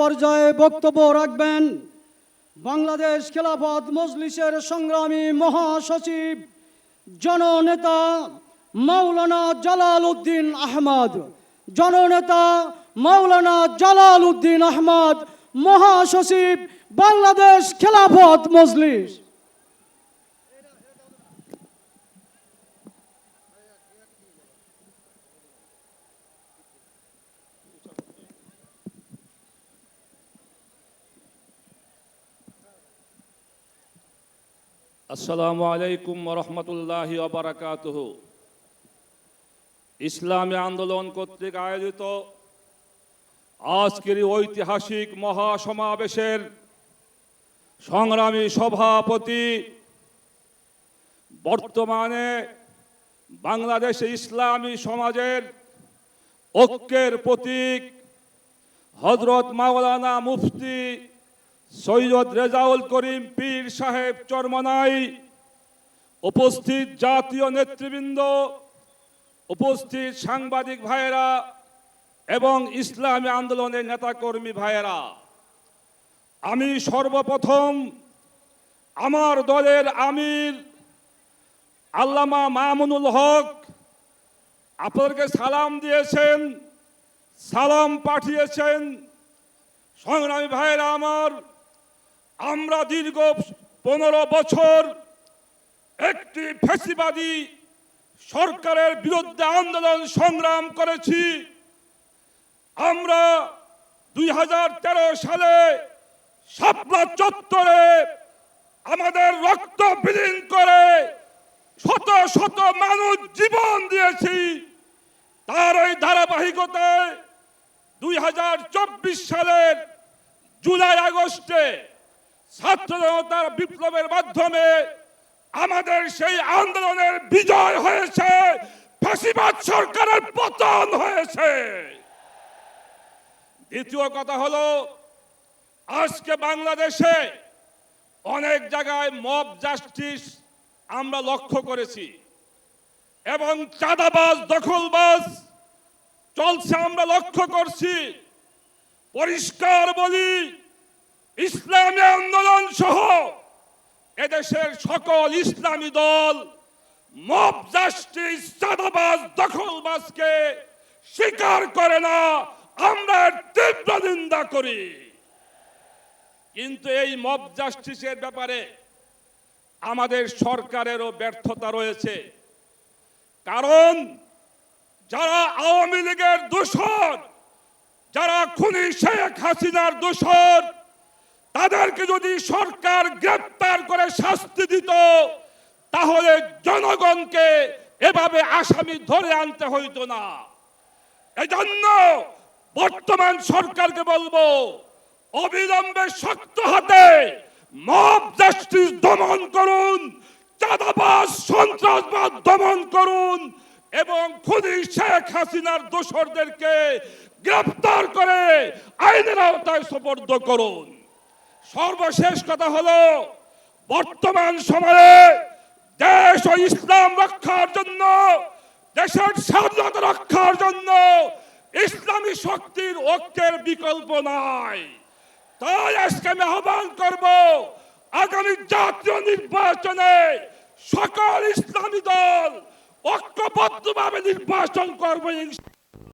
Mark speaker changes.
Speaker 1: পর্যায়ে বক্তব্য রাখবেন বাংলাদেশ খেলাফত মজলিসের সংগ্রামী মহাসচিব, জননেতা মাওলানা জালাল উদ্দিন আহমদ। জননেতা মাওলানা জালাল উদ্দিন আহমদ, মহাসচিব বাংলাদেশ খেলাফত মজলিস।
Speaker 2: আসসালামু আলাইকুম রহমতুল্লাহ বারাকাতুহ। ইসলামী আন্দোলন কর্তৃক আয়োজিত আজকের ঐতিহাসিক মহাসমাবেশের সংগ্রামী সভাপতি বর্তমানে বাংলাদেশে ইসলামী সমাজের ঐক্যের প্রতীক হজরত মাওলানা মুফতি সৈয়দ রেজাউল করিম পীর সাহেব চরমনাই, উপস্থিত জাতীয় নেতৃবৃন্দ, উপস্থিত সাংবাদিক ভাইয়েরা এবং ইসলামী আন্দোলনের নেতাকর্মী ভাইয়েরা, আমি সর্বপ্রথম আমার দলের আমির আল্লামা মামুনুল হক আপনাদেরকে সালাম দিয়েছেন, সালাম পাঠিয়েছেন। সংগ্রামী ভাইয়েরা আমার আমরা দীর্ঘ পনেরো বছর একটি ফ্যাসিবাদী সরকারের বিরুদ্ধে আন্দোলন সংগ্রাম করেছি। আমরা দুই হাজার তেরো সালে শাপলা চত্বরে আমাদের রক্ত বিলীন করে শত শত মানুষ জীবন দিয়েছি। তার ওই ধারাবাহিকতায় দুই হাজার চব্বিশ সালের জুলাই আগস্টে ছাত্র জনতার বিপ্লবের মাধ্যমে আমাদের সেই আন্দোলনের বিজয় হয়েছে ফাঁসিবাদ সরকারের পতন হয়েছে। দ্বিতীয় কথা হলো, আজকে বাংলাদেশে অনেক জায়গায় মব জাস্টিস আমরা লক্ষ্য করেছি, এবং চাঁদাবাজ, দখলবাজ চলছে আমরা লক্ষ্য করছি। পরিষ্কার বলি ইসলামী আন্দোলন সহ এদেশের সকল ইসলামী দল দখলবাজকে স্বীকার করে না, আমরা তীব্র নিন্দা করি। কিন্তু এই মব জাস্টিসের ব্যাপারে আমাদের সরকারেরও ব্যর্থতা রয়েছে। কারণ যারা আওয়ামী লীগের দোষর, যারা খুনি শেখ হাসিনার দোষর তাদেরকে যদি সরকার গ্রেপ্তার করে শাস্তি দিত, তাহলে জনগণকে এভাবে আসামি ধরে আনতে হইতো না। এজন্য বর্তমান সরকারকে বলব, অবিলম্বে শক্ত হাতে মব জাস্টিস দমন করুন, চাঁদাবাজ সন্ত্রাসবাদ দমন করুন এবং খুনি শেখ হাসিনার দোসরদেরকে গ্রেফতার করে আইনের আওতায় সুপর্দ করুন। সর্বশেষ কথা হলো, বর্তমান সময়ে দেশ ও ইসলাম রক্ষার জন্য, দেশের স্বাধীনতা রক্ষার জন্য ইসলামী শক্তির ঐক্যের বিকল্প নাই তাই আজকে আমি আহ্বান করব, আগামী জাতীয় নির্বাচনে সকল ইসলামী দল ঐক্যবদ্ধভাবে নির্বাচন করব।